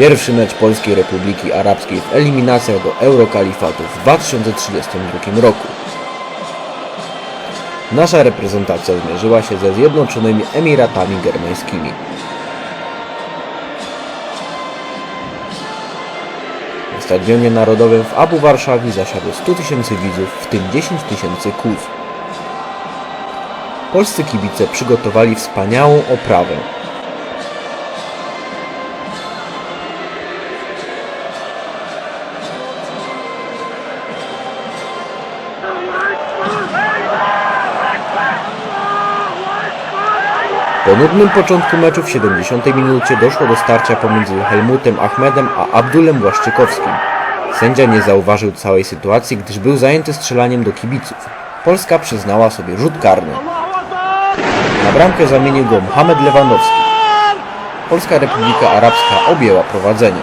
Pierwszy mecz Polskiej Republiki Arabskiej w eliminacjach do Eurokalifatu w 2032 roku. Nasza reprezentacja zmierzyła się ze Zjednoczonymi Emiratami Germańskimi. Na Stadionie Narodowym w Abu Warszawi zasiadło 100 tysięcy widzów, w tym 10 tysięcy kóz. Polscy kibice przygotowali wspaniałą oprawę. Po nudnym początku meczu w 70 minucie doszło do starcia pomiędzy Helmutem Ahmedem a Abdulem Błaszczykowskim. Sędzia nie zauważył całej sytuacji, gdyż był zajęty strzelaniem do kibiców. Polska przyznała sobie rzut karny. Na bramkę zamienił go Mohamed Lewandowski. Polska Republika Arabska objęła prowadzenie.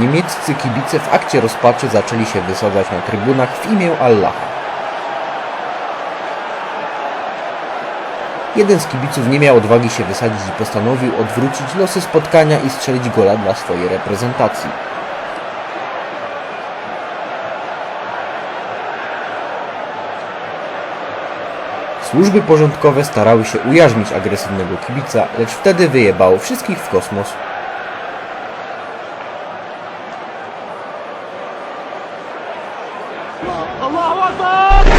Niemieccy kibice w akcie rozpaczy zaczęli się wysadzać na trybunach w imię Allaha. Jeden z kibiców nie miał odwagi się wysadzić i postanowił odwrócić losy spotkania i strzelić gola dla swojej reprezentacji. Służby porządkowe starały się ujarzmić agresywnego kibica, lecz wtedy wyjebało wszystkich w kosmos. Allah, Allah, Allah!